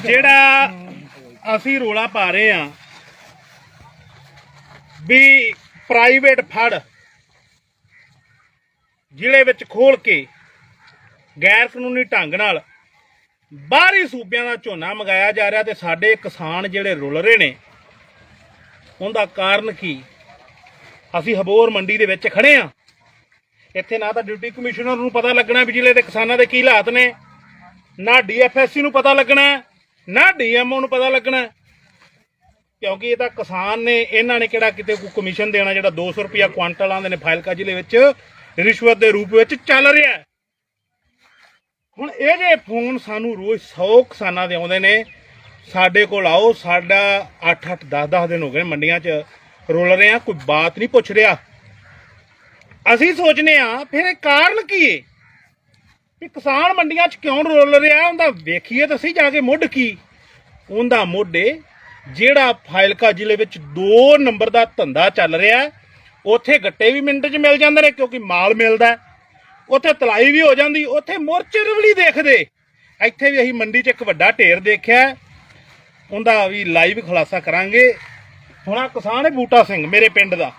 ਜਿਹੜਾ ਅਸੀਂ ਰੋਲਾ ਪਾ ਰਹੇ ਆ ਵੀ ਪ੍ਰਾਈਵੇਟ ਫੜ ਜ਼ਿਲ੍ਹੇ ਵਿੱਚ ਖੋਲ ਕੇ ਗੈਰ ਕਾਨੂੰਨੀ ਢੰਗ ਨਾਲ ਬਾਹਰੀ ਸੂਬਿਆਂ ਦਾ ਝੋਨਾ ਮੰਗਾਇਆ ਜਾ ਰਿਹਾ ਤੇ ਸਾਡੇ ਕਿਸਾਨ ਜਿਹੜੇ ਰੁਲ ਰਹੇ ਨੇ ਉਹਦਾ ਕਾਰਨ ਕੀ? ਅਸੀਂ ਹਬੋਰ ਮੰਡੀ ਦੇ ਵਿੱਚ ਖੜੇ ਆ ਇੱਥੇ ਨਾ ਤਾਂ ਡਿਊਟੀ ਕਮਿਸ਼ਨਰ ਨੂੰ ਪਤਾ ਲੱਗਣਾ ਵੀ ਜ਼ਿਲ੍ਹੇ ਦੇ ਕਿਸਾਨਾਂ ਦੇ ਕੀ ਹਾਲਾਤ ਨੇ। ਨਾ ਡੀਐਫਐਸਸੀ ਨੂੰ ਪਤਾ ਲੱਗਣਾ ਹੈ, ਨਾ ਡੀਐਮਓ ਨੂੰ ਪਤਾ ਲੱਗਣਾ ਹੈ। ਕਿਉਂਕਿ ਇਹ ਤਾਂ ਕਿਸਾਨ ਨੇ ਇਹਨਾਂ ਨੇ ਕਿਹੜਾ ਕਿਤੇ ਕੋਈ ਕਮਿਸ਼ਨ ਦੇਣਾ ਜਿਹੜਾ 200 ਰੁਪਿਆ ਕੁਆਂਟਲ ਆਂਦੇ ਨੇ ਫਾਇਲਕਾ ਜ਼ਿਲ੍ਹੇ ਵਿੱਚ ਰਿਸ਼ਵਤ ਦੇ ਰੂਪ ਵਿੱਚ ਚੱਲ ਰਿਹਾ ਹੁਣ ਇਹ ਜੇ ਫੋਨ ਸਾਨੂੰ ਰੋਜ਼ 100 ਕਿਸਾਨਾਂ ਦੇ ਆਉਂਦੇ ਨੇ ਸਾਡੇ ਕੋਲ ਆਓ ਸਾਡਾ 8 8 10 10 ਦਿਨ ਹੋ ਗਏ ਮੰਡੀਆਂ 'ਚ ਰੋਲ ਰਹੇ ਆ ਕੋਈ ਬਾਤ ਨਹੀਂ ਪੁੱਛ ਰਿਹਾ। ਅਸੀਂ ਸੋਚਨੇ ਆ ਫਿਰ ਇਹ ਕਾਰਨ ਕੀ ਏ? ਵੀ ਕਿਸਾਨ ਮੰਡੀਆਂ 'ਚ ਕਿਉਂ ਰੋਲ ਰਿਹਾ? ਉਹਦਾ ਵੇਖੀਏ ਤਾਂ ਸਹੀ ਜਾ ਕੇ ਮੁੱਢ ਕੀ। ਉਹਦਾ ਮੋਢੇ ਜਿਹੜਾ ਫਾਇਲਕਾ ਜ਼ਿਲ੍ਹੇ ਵਿੱਚ 2 ਨੰਬਰ ਦਾ ਧੰਦਾ ਚੱਲ ਰਿਹਾ ਉੱਥੇ ਗੱਟੇ ਵੀ ਮਿੰਟ 'ਚ ਮਿਲ ਜਾਂਦੇ ਨੇ ਕਿਉਂਕਿ ਮਾਲ ਮਿਲਦਾ ਉੱਥੇ ਤਲਾਈ ਵੀ ਹੋ ਜਾਂਦੀ, ਉੱਥੇ ਮੋਰਚੇ ਵੀ ਦੇਖਦੇ। ਇੱਥੇ ਵੀ ਅਸੀਂ ਮੰਡੀ 'ਚ ਇੱਕ ਵੱਡਾ ਢੇਰ ਦੇਖਿਆ ਉਹਦਾ ਵੀ ਲਾਈਵ ਖੁਲਾਸਾ ਕਰਾਂਗੇ। ਹੁਣ ਕਿਸਾਨ ਹੈ ਬੂਟਾ ਸਿੰਘ, ਮੇਰੇ ਪਿੰਡ ਦਾ।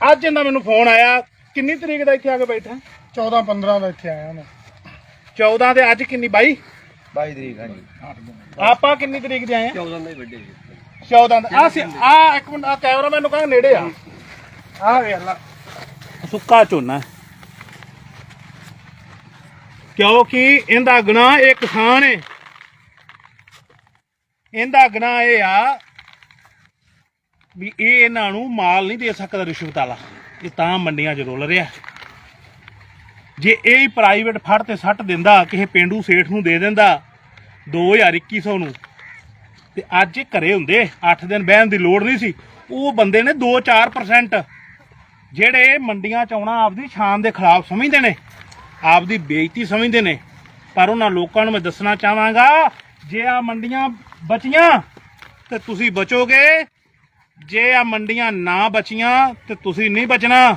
ਅੱਜ ਇਹਦਾ ਮੈਨੂੰ ਫੋਨ ਆਇਆ, ਕਿੰਨੀ ਤਰੀਕ ਦਾ ਇੱਥੇ ਆ ਕੇ ਬੈਠਾ? 14 15 ਦਾ ਇੱਥੇ ਆਇਆ ਮੈਂ। 14 ਤੇ ਅੱਜ ਕਿੰਨੀ 22 22 ਤਰੀਕ ਹਾਂਜੀ। ਆਪਾਂ ਕਿੰਨੀ ਤਰੀਕ ਦੇ ਆਏ ਆ? 14 ਦੇ ਵੱਡੇ 14 ਦਾ। ਆ ਆ ਇੱਕ ਮਿੰਟ ਆ ਕੈਮਰਾਮੈਨ ਨੂੰ ਕਹਾਂ ਨੇੜੇ ਆ। ਆ ਵੇਖ ਲੈ। ਸੁੱਕਾ ਝੋਨਾ। ਹੈ। ਕਿਉਂਕਿ ਇਹਦਾ ਗੁਨਾਹ ਇਹ ਕਿਸਾਨ ਹੈ ਇਹਦਾ ਗੁਨਾਹ ਇਹ ਆ ਵੀ ਇਹ ਇਹਨਾਂ ਨੂੰ ਮਾਲ ਨਹੀਂ ਦੇ ਸਕਦਾ ਰਿਸ਼ਵਤ ਵਾਲਾ ਇਹ ਤਾਂ ਮੰਡੀਆਂ 'ਚ ਰੁਲ ਰਿਹਾ। ਜੇ ਇਹ ਹੀ ਪ੍ਰਾਈਵੇਟ ਫੜ ਤੇ ਸੱਟ ਦਿੰਦਾ, ਕਿਸੇ ਪਿੰਡੂ ਸੇਠ ਨੂੰ ਦੇ ਦਿੰਦਾ 2021 ਨੂੰ, ਤੇ ਅੱਜ ਇਹ ਘਰੇ ਹੁੰਦੇ 8 ਦਿਨ ਬਹਿਣ ਦੀ ਲੋੜ ਨਹੀਂ ਸੀ, ਉਹ ਬੰਦੇ ਨੇ 2-4% ਜਿਹੜੇ ਮੰਡੀਆਂ ਚ ਆਉਣਾ ਆਪਦੀ ਸ਼ਾਨ ਦੇ ਖਿਲਾਫ ਸਮਝਦੇ ਨੇ, ਆਪਦੀ ਬੇਇੱਜ਼ਤੀ ਸਮਝਦੇ ਨੇ, ਪਰ ਉਹਨਾਂ ਲੋਕਾਂ ਨੂੰ ਮੈਂ ਦੱਸਣਾ ਚਾਹਾਂਗਾ, ਜੇ ਆ ਮੰਡੀਆਂ ਬਚੀਆਂ, ਤੇ ਤੁਸੀਂ ਬਚੋਗੇ, ਜੇ ਆ ਮੰਡੀਆਂ ਨਾ ਬਚੀਆਂ, ਤੇ ਤੁਸੀਂ ਨਹੀਂ ਬਚਣਾ।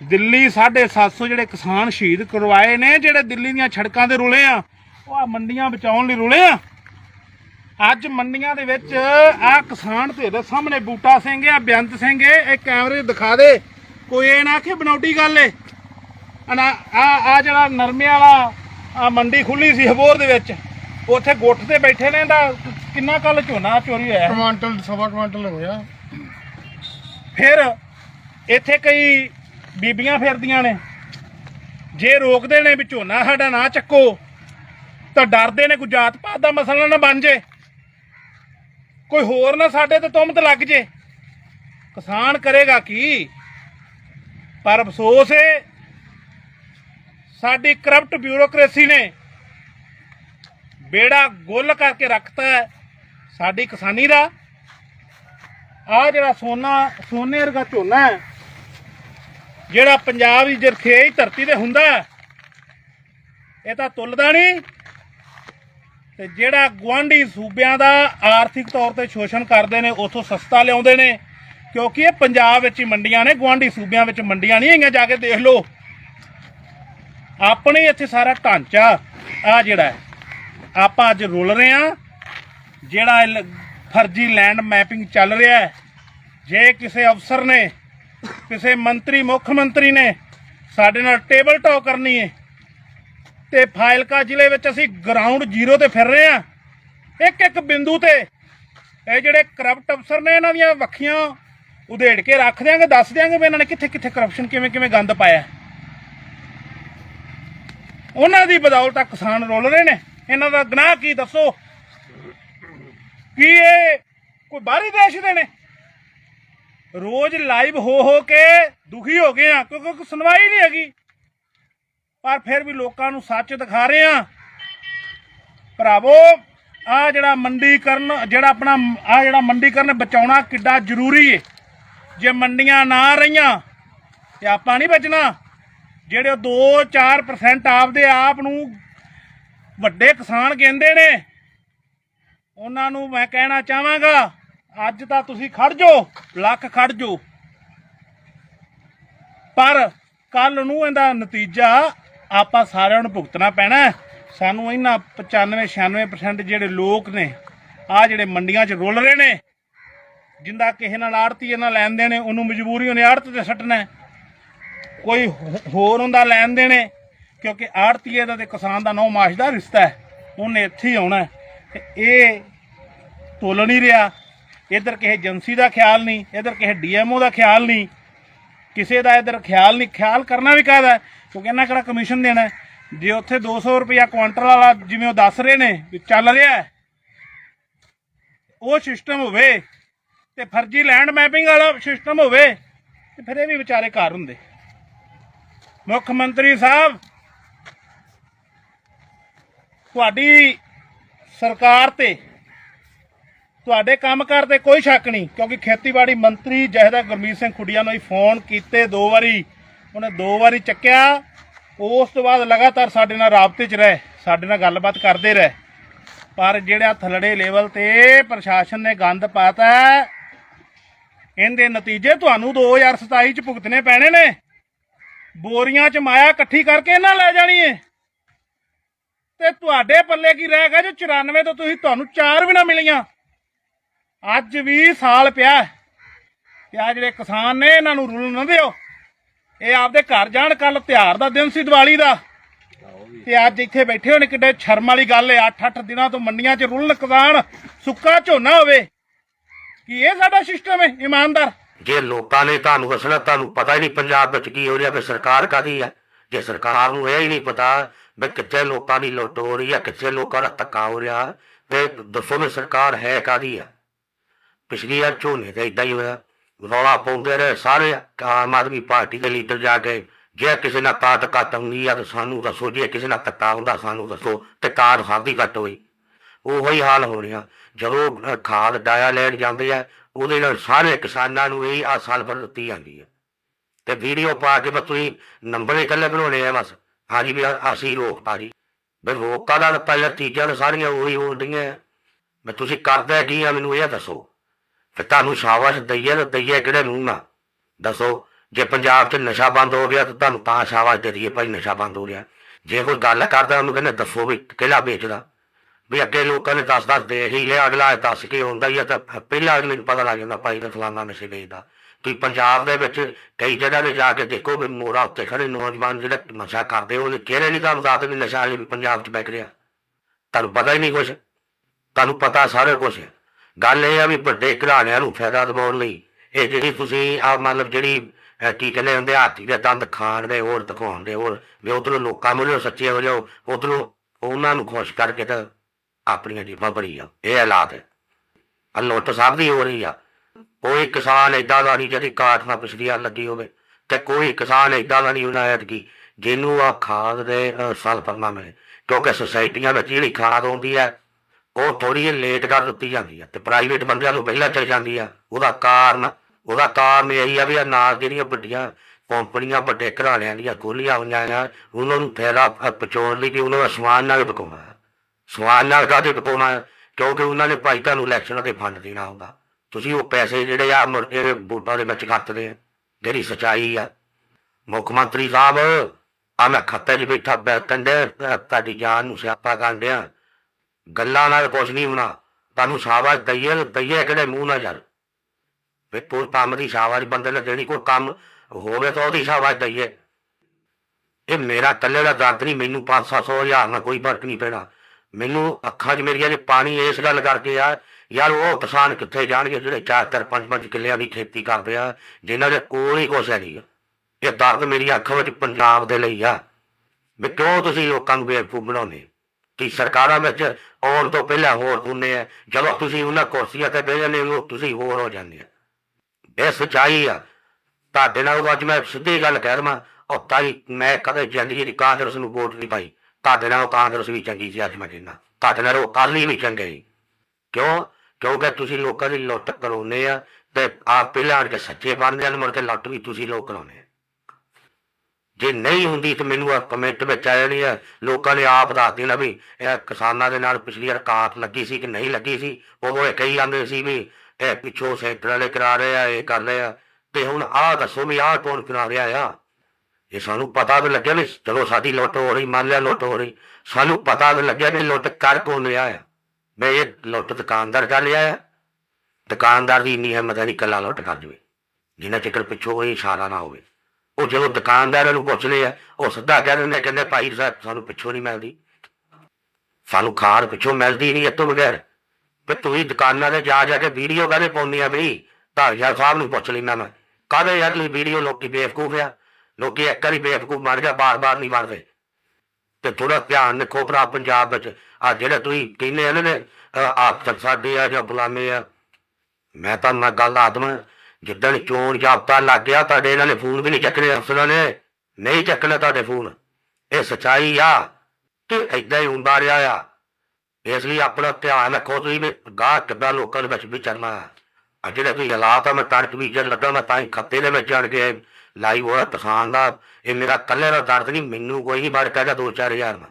ਦਿੱਲੀ 750 ਜਿਹੜੇ ਕਿਸਾਨ ਸ਼ਹੀਦ ਕਰਵਾਏ ਨੇ ਜਿਹੜੇ ਦਿੱਲੀ ਦੀਆਂ ਸੜਕਾਂ ਤੇ ਰੁਲੇ ਆ ਉਹ ਆ ਮੰਡੀਆਂ ਬਚਾਉਣ ਲਈ ਰੁਲੇ ਆ। ਅੱਜ ਮੰਡੀਆਂ ਦੇ ਵਿੱਚ ਆ ਕਿਸਾਨ ਤੇ ਦੇ ਸਾਹਮਣੇ ਬੂਟਾ ਸਿੰਘ ਆ ਬੇਅੰਤ ਸਿੰਘ ਇਹ ਕੈਮਰੇ ਦਿਖਾ ਦੇ। ਕੋਈ ਇਹ ਨਾ ਕਿ ਬਨੌਟੀ ਗੱਲ ਏ। ਆ ਆ ਆ ਜਿਹੜਾ ਨਰਮੇ ਵਾਲਾ ਆ ਮੰਡੀ ਖੁੱਲੀ ਸੀ ਹਬੋਰ ਦੇ ਵਿੱਚ ਉੱਥੇ ਗੁੱਠ ਤੇ ਬੈਠੇ ਨੇ ਇਹਦਾ ਕਿੰਨਾ ਕੱਲ ਝੋਨਾ ਚੋਰੀ ਹੋਇਆ ਕੁਆਂਟਲ ਸਵਾ ਕੁਆਂਟਲ ਹੋਇਆ। ਫਿਰ ਇੱਥੇ ਕਈ ਬੀਬੀਆਂ ਫਿਰਦੀਆਂ ਨੇ। ਜੇ ਰੋਕਦੇ ਨੇ ਵੀ ਝੋਨਾ ਸਾਡਾ ਨਾ ਚੱਕੋ, ਤਾਂ ਡਰਦੇ ਨੇ ਕੋਈ ਜਾਤ ਪਾਤ ਦਾ ਮਸਲਾ ਨਾ ਬਣ ਜੇ। ਕੋਈ ਹੋਰ ਨਾ ਸਾਡੇ ਤੇ ਤੁਮਤ ਲੱਗ ਜੇ। ਕਿਸਾਨ ਕਰੇਗਾ ਕੀ? ਪਰ ਅਫਸੋਸ ਹੈ ਸਾਡੀ ਕਰਪਟ ਬਿਊਰੋਕ੍ਰੇਸੀ ਨੇ ਬੇੜਾ ਗੁੱਲ ਕਰਕੇ ਰੱਖਤਾ ਸਾਡੀ ਕਿਸਾਨੀ ਦਾ। ਆ ਜਿਹੜਾ ਸੋਨਾ, ਸੋਨੇ ਵਰਗਾ ਝੋਨਾ ਹੈ ਜਿਹੜਾ ਪੰਜਾਬ ਦੀ ਜਰਖੇਈ ਧਰਤੀ ਤੇ ਹੁੰਦਾ ਇਹ ਤਾਂ ਤੁਲਦਾ ਨਹੀਂ। ਤੇ ਜਿਹੜਾ ਗੁਆਂਢੀ ਸੂਬਿਆਂ ਦਾ ਆਰਥਿਕ ਤੌਰ ਤੇ ਸ਼ੋਸ਼ਣ ਕਰਦੇ ਨੇ, ਉਥੋਂ ਸਸਤਾ ਲਿਆਉਂਦੇ ਨੇ, ਕਿਉਂਕਿ ਇਹ ਪੰਜਾਬ ਵਿੱਚ ਹੀ ਮੰਡੀਆਂ ਨੇ, ਗੁਆਂਢੀ ਸੂਬਿਆਂ ਵਿੱਚ ਮੰਡੀਆਂ ਨਹੀਂ ਹੈਗੀਆਂ, ਜਾ ਕੇ ਦੇਖ ਲਓ। ਆਪਣੇ ਇੱਥੇ ਸਾਰਾ ਢਾਂਚਾ ਆ ਜਿਹੜਾ ਆਪਾਂ ਅੱਜ ਰੁਲ ਰਹੇ ਆ ਜਿਹੜਾ ਫਰਜ਼ੀ ਲੈਂਡ ਮੈਪਿੰਗ ਚੱਲ ਰਿਹਾ ਹੈ। ਜੇ ਕਿਸੇ ਅਫਸਰ ਨੇ ਕਿਸੇ ਮੰਤਰੀ, ਮੁੱਖ ਮੰਤਰੀ ਨੇ ਸਾਡੇ ਨਾਲ ਟੇਬਲ ਟਾਕ ਕਰਨੀ ਹੈ ਤੇ ਫਾਇਲਕਾ ਜ਼ਿਲ੍ਹੇ ਵਿੱਚ ਅਸੀਂ ਗਰਾਊਂਡ ਜ਼ੀਰੋ ਤੇ ਫਿਰ ਰਹੇ ਆ ਇੱਕ ਇੱਕ ਬਿੰਦੂ ਤੇ ਇਹ ਜਿਹੜੇ ਕਰਪਟ ਅਫਸਰ ਨੇ ਇਹਨਾਂ ਦੀਆਂ ਵੱਖੀਆਂ ਉਧੇੜ ਕੇ ਰੱਖ ਦਿਆਂਗੇ, ਦੱਸ ਦਿਆਂਗੇ ਵੀ ਇਹਨਾਂ ਨੇ ਕਿੱਥੇ ਕਿੱਥੇ ਕਰਪਸ਼ਨ ਕਿਵੇਂ ਕਿਵੇਂ ਗੰਦ ਪਾਇਆ। ਉਹਨਾਂ ਦੀ ਬਦੌਲਤ ਆ ਕਿਸਾਨ ਰੋਲ ਰਹੇ ਨੇ। ਇਹਨਾਂ ਦਾ ਗੁਨਾਹ ਕੀ ਦੱਸੋ? ਕੀ ਇਹ ਕੋਈ ਬਾਹਰੀ ਦੇਸ਼ ਦੇ ਨੇ? ਰੋਜ਼ ਲਾਈਵ ਹੋ ਹੋ ਕੇ ਦੁਖੀ ਹੋ ਗਏ ਆ, ਕਿਉਂਕਿ ਕੋਈ ਸੁਣਵਾਈ ਨਹੀਂ ਹੈਗੀ। ਪਰ ਫਿਰ ਵੀ ਲੋਕਾਂ ਨੂੰ ਸੱਚ ਦਿਖਾ ਰਹੇ ਆ। ਭਰਾਵੋ ਆ ਜਿਹੜਾ ਮੰਡੀਕਰਨ, ਜਿਹੜਾ ਆਪਣਾ ਆ ਜਿਹੜਾ ਮੰਡੀਕਰਨ ਬਚਾਉਣਾ ਕਿੱਡਾ ਜ਼ਰੂਰੀ ਏ। ਜੇ ਮੰਡੀਆਂ ਨਾ ਰਹੀਆਂ, ਤੇ ਆਪਾਂ ਨਹੀਂ ਬਚਣਾ। ਜਿਹੜੇ 2-4% ਆਪਦੇ ਆਪ ਨੂੰ ਵੱਡੇ ਕਿਸਾਨ ਕਹਿੰਦੇ ਨੇ, ਉਹਨਾਂ ਨੂੰ ਮੈਂ ਕਹਿਣਾ ਚਾਹਾਂਗਾ ਅੱਜ ਤਾਂ ਤੁਸੀਂ ਖੜ ਜਾਓ ਲੱਖ ਖੜ ਜਾਓ ਪਰ ਕੱਲ ਨੂੰ ਇਹਦਾ ਨਤੀਜਾ ਆਪਾਂ ਸਾਰਿਆਂ ਨੂੰ ਭੁਗਤਣਾ ਪੈਣਾ ਸਾਨੂੰ ਇਹਨਾਂ 95 96% ਜਿਹੜੇ ਲੋਕ ਨੇ ਆ ਜਿਹੜੇ ਮੰਡੀਆਂ 'ਚ ਰੁਲ ਰਹੇ ਨੇ, ਜਿੰਦਾ ਕਿਸੇ ਨਾਲ ਆੜਤੀ ਨਾਲ ਲੈਣ ਦੇਣੇ, ਉਹਨੂੰ ਮਜਬੂਰੀ ਉਹਨੇ ਆੜਤ ਤੇ ਸੱਟਣਾ ਕੋਈ ਹੋਰ ਹੁੰਦਾ ਲੈਣ ਦੇਣੇ ਕਿਉਂਕਿ ਆੜਤੀਏ ਦਾ ਤੇ ਕਿਸਾਨ ਦਾ ਨੌ ਮਾਸ਼ ਦਾ ਰਿਸ਼ਤਾ ਹੈ। ਉਹਨੇ ਇੱਥੇ ਹੀ ਆਉਣਾ ਤੇ ਇਹ ਤੁਲ ਨਹੀਂ ਰਿਹਾ। ਇਧਰ ਕਿਸੇ ਏਜੰਸੀ ਦਾ ਖਿਆਲ ਨਹੀਂ, ਇਧਰ ਕਿਸੇ ਡੀਐਮਓ ਦਾ ਖਿਆਲ ਨਹੀਂ, ਕਿਸੇ ਦਾ ਇਧਰ ਖਿਆਲ ਨਹੀਂ, ਖਿਆਲ ਕਰਨਾ ਵੀ ਕਾਹਦਾ ਕਿਉਂਕਿ ਇਹਨਾਂ ਕਿਹੜਾ ਕਮਿਸ਼ਨ ਦੇਣਾ ਜੇ ਉੱਥੇ 200 ਰੁਪਇਆ ਕੁਆਂਟਲ ਵਾਲਾ ਜਿਵੇਂ ਉਹ ਦੱਸ ਰਹੇ ਨੇ ਵੀ ਚੱਲ ਰਿਹਾ ਉਹ ਸਿਸਟਮ ਹੋਵੇ ਤੇ ਫਰਜ਼ੀ ਲੈਂਡ ਮੈਪਿੰਗ ਵਾਲਾ ਸਿਸਟਮ ਹੋਵੇ, ਤੇ ਫਿਰ ਇਹ ਵੀ ਵਿਚਾਰੇ ਘਰ ਹੁੰਦੇ। ਮੁੱਖ ਮੰਤਰੀ ਸਾਹਿਬ, ਤੁਹਾਡੀ ਸਰਕਾਰ ਤੇ ਤੁਹਾਡੇ ਕੰਮ ਤੇ ਕੋਈ ਸ਼ੱਕ ਨਹੀਂ ਕਿਉਂਕਿ ਖੇਤੀਬਾੜੀ ਮੰਤਰੀ ਜਹਦਾ ਗੁਰਮੀਤ ਸਿੰਘ ਖੁੱਡੀਆਂ ਨੂੰ ਹੀ ਫੋਨ ਕੀਤੇ ਦੋ ਵਾਰੀ। ਉਹਨੇ ਦੋ ਵਾਰੀ ਚੱਕਿਆ। ਉਸ ਤੋਂ ਬਾਅਦ ਲਗਾਤਾਰ ਸਾਡੇ ਨਾਲ ਰਾਬਤੇ 'ਚ ਰਹੇ ਸਾਡੇ ਨਾਲ ਗੱਲਬਾਤ ਕਰਦੇ ਰਹੇ। ਪਰ ਜਿਹੜਾ ਥਲੜੇ ਲੈਵਲ ਤੇ ਪ੍ਰਸ਼ਾਸਨ ਨੇ ਗੰਦ ਪਾਤਾ ਹੈ, ਇਹਦੇ ਨਤੀਜੇ ਤੁਹਾਨੂੰ 2027 ਚ ਭੁਗਤਣੇ ਪੈਣੇ ਨੇ। ਬੋਰੀਆਂ ਚ ਮਾਇਆ ਇਕੱਠੀ ਕਰਕੇ ਇਹਨਾਂ ਲੈ ਜਾਣੀ ਏ। ਤੇ ਤੁਹਾਡੇ ਪੱਲੇ ਕੀ ਰਹਿ ਗਿਆ ਜੋ 94 ਤੋਂ ਤੁਸੀਂ ਤੁਹਾਨੂੰ ਚਾਰ ਵੀ ਨਾ ਮਿਲੀਆਂ। ਅੱਜ ਵੀ ਸਾਲ ਪਿਆ ਤੇ ਆ ਜਿਹੜੇ ਕਿਸਾਨ ਨੇ, ਇਹਨਾਂ ਨੂੰ ਰੁਲ ਨਾ ਦਿਓ। ਇਹ ਆਪਦੇ ਘਰ ਜਾਣ ਕੱਲ ਤਿਉਹਾਰ ਦਾ ਦਿਨ ਸੀ ਦੀਵਾਲੀ ਦਾ। ਤੇ ਅੱਜ ਇੱਥੇ ਬੈਠੇ ਹੋਣੇ, ਕਿੱਡੇ ਸ਼ਰਮ ਵਾਲੀ ਗੱਲ ਹੈ। 8-8 ਦਿਨਾਂ ਤੋਂ ਮੰਡੀਆਂ 'ਚ ਰੁਲਣ ਕਿਸਾਨ ਸੁੱਕਾ ਝੋਨਾ ਹੋਵੇ। ਕੀ ਇਹ ਸਾਡਾ ਸਿਸਟਮ ਹੈ, ਇਮਾਨਦਾਰ? ਜੇ ਲੋਕਾਂ ਨੇ ਤੁਹਾਨੂੰ ਦੱਸਣਾ, ਤੁਹਾਨੂੰ ਪਤਾ ਹੀ ਨਹੀਂ ਪੰਜਾਬ ਵਿੱਚ ਕੀ ਹੋ ਰਿਹਾ, ਵੀ ਸਰਕਾਰ ਕਾਦੀ ਹੈ। ਜੇ ਸਰਕਾਰ ਨੂੰ ਇਹ ਹੀ ਨਹੀਂ ਪਤਾ ਵੀ ਕਿੱਥੇ ਲੋਕਾਂ ਦੀ ਲੁੱਟ ਹੋ ਰਹੀ ਹੈ, ਕਿੱਥੇ ਲੋਕਾਂ ਦਾ ਧੱਕਾ ਹੋ ਰਿਹਾ, ਤੇ ਦੱਸੋ ਵੀ ਸਰਕਾਰ ਹੈ ਕਾਦੀ ਹੈ। ਪਿਛਲੀ ਵਾਰ ਝੋਨੇ ਤੇ ਇਦਾਂ ਹੀ ਹੋਇਆ। ਰੌਲਾ ਪਾਉਂਦੇ ਰਹੇ ਸਾਰੇ। ਆਮ ਆਦਮੀ ਪਾਰਟੀ ਦੇ ਲੀਡਰ ਜਾ ਕੇ, ਜੇ ਕਿਸੇ ਨਾਲ ਕਾਤ ਕੱਟ ਹੁੰਦੀ ਆ ਤਾਂ ਸਾਨੂੰ ਦੱਸੋ, ਜੇ ਕਿਸੇ ਨਾਲ ਕੱਟਾ ਹੁੰਦਾ ਸਾਨੂੰ ਦੱਸੋ, ਤੇ ਕਾਰ ਸਾਡੀ ਕੱਟ ਹੋਈ। ਉਹੋ ਹੀ ਹਾਲ ਹੋ ਰਿਹਾ। ਜਦੋਂ ਖਾਦ ਡਾਇਆ ਲੈਣ ਜਾਂਦੇ ਆ, ਉਹਦੇ ਨਾਲ ਸਾਰੇ ਕਿਸਾਨਾਂ ਨੂੰ ਇਹ ਆ ਸਾਲ ਭਰ ਦਿੱਤੀ ਜਾਂਦੀ ਹੈ ਤੇ ਵੀਡੀਓ ਪਾ ਕੇ ਬਸ ਤੁਸੀਂ ਨੰਬਰ ਹੀ ਇਕੱਲੇ ਬਣਾਉਣੇ ਆ ਬਸ। ਹਾਂਜੀ ਵੀ ਅ- ਅਸੀਂ ਰੋਕਤਾ ਜੀ। ਵੀ ਰੋਕਾਂ ਦਾ ਪਹਿਲਾਂ ਤੀਜਾ ਤਾਂ ਸਾਰੀਆਂ ਉਹੀ ਹੁੰਦੀਆਂ ਮੈਂ ਤੁਸੀਂ ਕਰਦਾ ਕੀ ਆ, ਮੈਨੂੰ ਇਹ ਦੱਸੋ। ਫਿਰ ਤੁਹਾਨੂੰ ਸ਼ਾਬਾਸ਼ ਦਈਏ ਤਾਂ ਦਈਏ ਕਿਹੜੇ ਨੂੰ ਨਾ। ਦੱਸੋ, ਜੇ ਪੰਜਾਬ 'ਚ ਨਸ਼ਾ ਬੰਦ ਹੋ ਗਿਆ ਤਾਂ ਤੁਹਾਨੂੰ ਤਾਂ ਸ਼ਾਬਾਸ਼ ਦੇ ਦਈਏ ਭਾਈ, ਨਸ਼ਾ ਬੰਦ ਹੋ ਗਿਆ। ਜੇ ਕੋਈ ਗੱਲ ਕਰਦਾ ਉਹਨੂੰ ਕਹਿੰਦੇ ਦੱਸੋ ਵੀ ਕਿਹੜਾ ਵੇਚਦਾ। ਵੀ ਅੱਗੇ ਲੋਕਾਂ ਨੇ ਦੱਸ ਦੱਸ ਦੇ ਹੀ ਲਿਆ, ਅਗਲਾ ਦੱਸ ਕੇ ਹੁੰਦਾ ਹੀ ਆ ਤਾਂ ਪਹਿਲਾਂ ਅਗਲੇ ਨੂੰ ਪਤਾ ਲੱਗ ਜਾਂਦਾ ਭਾਈ ਤਾਂ ਫਲਾਣਾ ਨਸ਼ੇ ਵੇਚਦਾ। ਤੁਸੀਂ ਪੰਜਾਬ ਦੇ ਵਿੱਚ ਕਈ ਜਗ੍ਹਾ ਤੇ ਜਾ ਕੇ ਦੇਖੋ ਵੀ ਮੋਰਾ ਉੱਤੇ ਖੜੇ ਨੌਜਵਾਨ ਜਿਹੜੇ ਨਸ਼ਾ ਕਰਦੇ, ਉਹਦੇ ਕਿਹੜੇ ਨਹੀਂ ਤੁਹਾਨੂੰ ਦੱਸਦੇ ਵੀ ਨਸ਼ਾ ਵੀ ਪੰਜਾਬ 'ਚ ਵਿਕ ਰਿਹਾ। ਤੁਹਾਨੂੰ ਪਤਾ ਹੀ ਨਹੀਂ ਕੁਛ। ਤੁਹਾਨੂੰ ਪਤਾ ਸਾਰੇ ਕੁਛ। ਹੈ ਗੱਲ ਇਹ ਆ ਵੀ ਵੱਡੇ ਘਰਾਣਿਆਂ ਨੂੰ ਫਾਇਦਾ ਦਿਵਾਉਣ ਲਈ। ਇਹ ਜਿਹੜੀ ਤੁਸੀਂ ਆ ਮਤਲਬ ਜਿਹੜੀ ਕੀ ਕਹਿੰਦੇ ਹੁੰਦੇ ਹਾਥੀ ਦੇ ਦੰਦ ਖਾਣ ਦੇ ਹੋਰ ਦਿਖਾਉਣ ਦੇ ਹੋਰ ਵੀ ਉਧਰੋਂ ਲੋਕਾਂ ਮੁਰੇ ਸੱਚੇ ਹੋ ਜਾਓ ਉਧਰੋਂ ਉਹਨਾਂ ਨੂੰ ਖੁਸ਼ ਕਰਕੇ ਤਾਂ ਆਪਣੀਆਂ ਜੀਬਾਂ ਭਰੀ ਆ ਇਹ ਹਾਲਾਤ ਹੈ। ਆ ਲੁੱਟ ਸਭ ਦੀ ਹੋ ਰਹੀ ਆ। ਕੋਈ ਕਿਸਾਨ ਏਦਾਂ ਦਾ ਨਹੀਂ ਜਿਹੜੀ ਕਾਠ ਨਾਲ ਪਿਛਲੀ ਲੱਗੀ ਹੋਵੇ ਤੇ ਕੋਈ ਕਿਸਾਨ ਏਦਾਂ ਦਾ ਨਹੀਂ ਉਹਨਾਂ ਐਤਕੀ ਜਿਹਨੂੰ ਆ ਖਾਦ ਦੇ ਅਹ, ਸਲਫਰ ਨਾ ਮਿਲੇ। ਕਿਉਂਕਿ ਸੁਸਾਇਟੀਆਂ ਵਿੱਚ ਜਿਹੜੀ ਖਾਦ ਆਉਂਦੀ ਹੈ ਉਹ ਥੋੜੀ ਜਿਹੀ ਲੇਟ ਕਰ ਦਿੱਤੀ ਜਾਂਦੀ ਆ ਤੇ ਪ੍ਰਾਈਵੇਟ ਬੰਦਿਆਂ ਨੂੰ ਪਹਿਲਾਂ ਚਲ ਜਾਂਦੀ ਆ। ਉਹਦਾ ਕਾਰਨ ਉਹਦਾ ਕਾਰਨ ਇਹ ਆ ਵੀ ਆ ਨਾਲ ਜਿਹੜੀਆਂ ਵੱਡੀਆਂ ਕੰਪਨੀਆਂ, ਵੱਡੇ ਘਰਾਣਿਆਂ ਦੀਆਂ ਖੋਲੀਆਂ ਹੋਈਆਂ ਆ, ਉਹਨਾਂ ਨੂੰ ਫਾਇਦਾ ਪਹੁੰਚਾਉਣ ਲਈ ਵੀ ਉਹਨਾਂ ਦਾ ਸਮਾਨ ਨਾਲ ਪਕਾਉਣਾ ਸਮਾਨ ਨਾਲ ਕਾਹਦੇ ਪਕਾਉਣਾ ਕਿਉਂਕਿ ਉਹਨਾਂ ਨੇ ਭਾਈ ਤੁਹਾਨੂੰ ਇਲੈਕਸ਼ਨਾਂ ਤੇ ਫੰਡ ਦੇਣਾ ਹੁੰਦਾ। ਤੁਸੀਂ ਉਹ ਪੈਸੇ ਜਿਹੜੇ ਆ, ਮੁੜ ਕੇ ਵੋਟਾਂ ਦੇ ਵਿੱਚ ਖਰਚਦੇ ਆ। ਜਿਹੜੀ ਸਚਾਈ ਆ। ਮੁੱਖ ਮੰਤਰੀ ਸਾਹਿਬ ਆ ਮੈਂ ਖੱਤੇ 'ਚ ਬੈਠਾ ਬੈਠਣ ਦੇ ਤੁਹਾਡੀ ਜਾਨ ਨੂੰ ਸਿਆਪਾ ਕਰਨ ਦਿਆਂ ਗੱਲਾਂ ਨਾਲ ਕੁਛ ਨਹੀਂ ਹੋਣਾ। ਤੁਹਾਨੂੰ ਸ਼ਾਬਾਸ਼ ਦਈਏ ਤੇ ਦਈਏ ਕਿਹੜੇ ਮੂੰਹ ਨਾਲ ਯਾਰ। ਵੀ ਕੋਈ ਕੰਮ ਦੀ ਸ਼ਾਬਾਸ਼ ਬੰਦੇ ਨੇ ਦੇਣੀ, ਕੋਈ ਕੰਮ ਹੋਵੇ ਤਾਂ ਉਹਦੀ ਸ਼ਾਬਾਸ਼ ਦਈਏ। ਇਹ ਮੇਰਾ ਕੱਲੇ ਦਾ ਦਰਦ ਨਹੀਂ, ਮੈਨੂੰ 5-700 ਹਜ਼ਾਰ ਨਾਲ ਕੋਈ ਫ਼ਰਕ ਨਹੀਂ ਪੈਣਾ। ਮੈਨੂੰ ਅੱਖਾਂ 'ਚ ਮੇਰੀਆਂ 'ਚ ਪਾਣੀ ਇਸ ਗੱਲ ਕਰਕੇ ਆ, ਯਾਰ ਉਹ ਕਿਸਾਨ ਕਿੱਥੇ ਜਾਣਗੇ ਜਿਹੜੇ ਚਾਰ ਚਾਰ ਪੰਜ ਪੰਜ ਕਿੱਲਿਆਂ ਦੀ ਖੇਤੀ ਕਰਦੇ ਆ, ਜਿਨ੍ਹਾਂ ਦੇ ਕੋਲ ਹੀ ਕੁਛ ਹੈ ਨਹੀਂ। ਇਹ ਦਰਦ ਮੇਰੀ ਅੱਖਾਂ ਵਿੱਚ ਪੰਜਾਬ ਦੇ ਲਈ ਆ। ਵੀ ਕਿਉਂ ਤੁਸੀਂ ਲੋਕਾਂ ਨੂੰ ਬੇਵਕੂਫ ਬਣਾਉਂਦੇ? ਕਿ ਸਰਕਾਰਾਂ ਵਿੱਚ ਆਉਣ ਤੋਂ ਪਹਿਲਾਂ ਹੋਰ ਹੁੰਦੇ ਆ। ਜਦੋਂ ਤੁਸੀਂ ਉਹਨਾਂ ਕੁਰਸੀਆਂ ਤੇ ਬਹਿ ਜਾਂਦੇ ਹੋ, ਤੁਸੀਂ ਹੋਰ ਹੋ ਜਾਂਦੇ ਆ। ਇਹ ਸੱਚਾਈ ਆ। ਤੁਹਾਡੇ ਨਾਲ ਅੱਜ ਮੈਂ ਸਿੱਧੀ ਗੱਲ ਕਹਿ ਦਵਾਂ, ਉਹ ਤਾਈ ਮੈਂ ਕਦੇ ਜ਼ਿੰਦਗੀ ਦੀ ਕਾਂਗਰਸ ਨੂੰ ਵੋਟ ਨਹੀਂ ਪਾਈ। ਤੁਹਾਡੇ ਨਾਲ ਕਾਂਗਰਸ ਵੀ ਚੰਗੀ ਸੀ ਅੱਜ ਮੈਂ ਕਹਿੰਦਾ। ਤੁਹਾਡੇ ਨਾਲ ਉਹ ਕਾਲੀ ਵੀ ਚੰਗੇ ਕਿਉਂ? ਕਿਉਂਕਿ ਤੁਸੀਂ ਲੋਕਾਂ ਦੀ ਲੁੱਟ ਕਰਾਉਂਦੇ ਆ ਤੇ ਆਪ ਪਹਿਲਾਂ ਆਣ ਕੇ ਸੱਚੇ ਬਣਦੇ ਆ ਮੁੜ ਕੇ ਲੁੱਟ ਵੀ ਤੁਸੀਂ ਲੋਕ ਕਰਾਉਂਦੇ ਆ। ਜੇ ਨਹੀਂ ਹੁੰਦੀ ਤਾਂ ਮੈਨੂੰ ਆ ਕਮੈਂਟ ਵਿੱਚ ਆ ਜਾਣੀ ਆ। ਲੋਕਾਂ ਨੇ ਆਪ ਦੱਸ ਦੇਣਾ ਵੀ ਇਹ ਕਿਸਾਨਾਂ ਦੇ ਨਾਲ ਪਿਛਲੀ ਵਾਰ ਕਾਟ ਲੱਗੀ ਸੀ ਕਿ ਨਹੀਂ ਲੱਗੀ ਸੀ। ਉਹ ਇਹ ਕਹੀ ਜਾਂਦੇ ਸੀ ਵੀ ਇਹ ਪਿੱਛੋਂ ਸੈਂਟਰ ਵਾਲੇ ਕਰਾ ਰਹੇ ਆ, ਇਹ ਕਰ ਰਹੇ ਆ। ਤੇ ਹੁਣ ਆਹ ਦੱਸੋ ਵੀ ਆਹ ਕੌਣ ਕਰਾ ਰਿਹਾ ਆ? ਇਹ ਸਾਨੂੰ ਪਤਾ ਵੀ ਲੱਗਿਆ ਨਹੀਂ ਚਲੋ ਸਾਡੀ ਲੁੱਟ ਹੋ ਰਹੀ, ਮੰਨ ਲਿਆ ਲੁੱਟ ਹੋ ਰਹੀ। ਸਾਨੂੰ ਪਤਾ ਵੀ ਲੱਗਿਆ ਵੀ ਲੁੱਟ ਕਰ ਕੌਣ ਰਿਹਾ ਆ। ਮੈਂ ਇਹ ਲੁੱਟ ਦੁਕਾਨਦਾਰ ਕਰ ਲਿਆ ਆ। ਦੁਕਾਨਦਾਰ ਦੀ ਇੰਨੀ ਹਿੰਮਤ ਨਹੀਂ ਇਕੱਲਾ ਲੁੱਟ ਕਰ ਜਵੇ। ਜਿੰਨਾ ਚਿਕਰ ਪਿੱਛੋਂ ਕੋਈ ਇਸ਼ਾਰਾ ਨਾ ਹੋਵੇ। ਉਹ ਜਦੋਂ ਦੁਕਾਨਦਾਰਾਂ ਨੂੰ ਪੁੱਛ ਆ, ਉਹ ਸਿੱਧਾ ਕਹਿ ਦਿੰਦੇ ਕਹਿੰਦੇ ਭਾਈ ਸਾਹਿਬ, ਸਾਨੂੰ ਪਿੱਛੋਂ ਨਹੀਂ ਮਿਲਦੀ। ਸਾਨੂੰ ਖਾਰ ਪਿੱਛੋਂ ਮਿਲਦੀ ਨਹੀਂ ਇਤੋਂ ਬਗੈਰ। ਵੀ ਤੁਸੀਂ ਦੁਕਾਨਾਂ ਤੇ ਜਾ ਜਾ ਕੇ ਵੀਡੀਓ ਕਹਿੰਦੇ ਪਾਉਂਦੀ ਆ ਬਈ? ਧਾਰੀਵਾਲ ਸਾਹਿਬ ਨੂੰ ਪੁੱਛ ਲੈਣਾ ਮੈਂ। ਕਾਹਦੇ ਯਾਰ ਲਈ ਵੀਡੀਓ ਲੋਕੀ ਬੇਵਕੂਫ ਆ? ਲੋਕੀ ਇੱਕ ਵਾਰੀ ਬੇਵਕੂਫ ਬਣ ਗਿਆ ਬਾਰ-ਬਾਰ ਨਹੀਂ ਬਣਦੇ। ਤੇ ਥੋੜਾ ਧਿਆਨ ਰੱਖੋ ਭਰਾ ਪੰਜਾਬ ਵਿੱਚ। ਆ ਜਿਹੜੇ ਤੁਸੀਂ ਕਹਿੰਦੇ ਆ ਨੇ ਆਪ ਸਾਡੇ ਆ ਜਾਂ ਬੁਲਾਮੇ ਆ, ਮੈਂ ਤਾਂ ਨਾ ਗੱਲ ਆਦਮ ਜਿੱਦਣ ਚੋਣ ਜਾਬਤਾ ਲੱਗ ਗਿਆ, ਤੁਹਾਡੇ ਇਹਨਾਂ ਨੇ ਫੋਨ ਵੀ ਨਹੀਂ ਚੱਕਣੇ, ਅਫਸਰਾਂ ਨੇ ਨਹੀਂ ਚੱਕਣਾ ਤੁਹਾਡੇ ਫੋਨ। ਇਹ ਸਚਾਈ ਆ ਤੇ ਏਦਾਂ ਹੀ ਹੁੰਦਾ ਰਿਹਾ ਆ। ਇਸ ਲਈ ਆਪਣਾ ਧਿਆਨ ਰੱਖੋ, ਤੁਸੀਂ ਵੀ ਗਾਹ ਕਿੱਦਾਂ ਲੋਕਾਂ ਦੇ ਵਿੱਚ ਵੀ ਚੱਲਣਾ ਆ ਜਿਹੜੇ ਵੀ ਹਾਲਾਤ ਆ, ਮੈਂ ਤੜਕ ਵੀ ਜਦ ਲੱਗਾ, ਮੈਂ ਤਾਂ ਹੀ ਖੱਤੇ ਦੇ ਵਿੱਚ ਜਾਣ ਕੇ ਲਾਈ ਹੋਇਆ ਕਿਸਾਨ ਦਾ। ਇਹ ਮੇਰਾ ਕੱਲੇ ਦਾ ਦਰਦ ਨਹੀਂ, ਮੈਨੂੰ ਕੋਈ ਨਹੀਂ ਬੜ ਕਹਿੰਦਾ 2-4000 ਦਾ।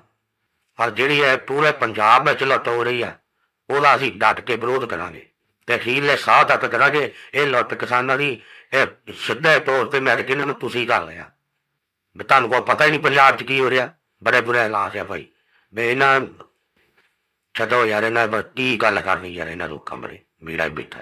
ਪਰ ਜਿਹੜੀ ਇਹ ਪੂਰੇ ਪੰਜਾਬ ਵਿੱਚ ਲੁੱਟ ਹੋ ਰਹੀ ਆ, ਉਹਦਾ ਅਸੀਂ ਡਟ ਕੇ ਵਿਰੋਧ ਕਰਾਂਗੇ। ਤੇ ਅਖੀਰਲੇ ਸਾਹ ਤੱਕ ਕਰਾਂਗੇ, ਇਹ ਲੁੱਟ ਕਿਸਾਨਾਂ ਦੀ, ਇਹ ਸਿੱਧੇ ਤੌਰ ਤੇ ਮੈਂ ਕਿਹਾ ਨੂੰ ਤੁਸੀਂ ਕਰ ਲਿਆ ਵੀ ਤੁਹਾਨੂੰ ਕੋਈ ਪਤਾ ਹੀ ਨਹੀਂ ਪੰਜਾਬ 'ਚ ਕੀ ਹੋ ਰਿਹਾ, ਬੜੇ ਬੁਰੇ ਹਾਲਾਤ ਆ ਭਾਈ। ਮੈਂ ਇਹਨਾਂ, ਛੱਡੋ ਯਾਰ, ਇਹਨਾਂ ਬਸ ਕੀ ਗੱਲ ਕਰਨੀ ਯਾਰ ਇਹਨਾਂ ਲੋਕਾਂ ਬਾਰੇ, ਮੇਰਾ ਹੀ ਬੈਠਾ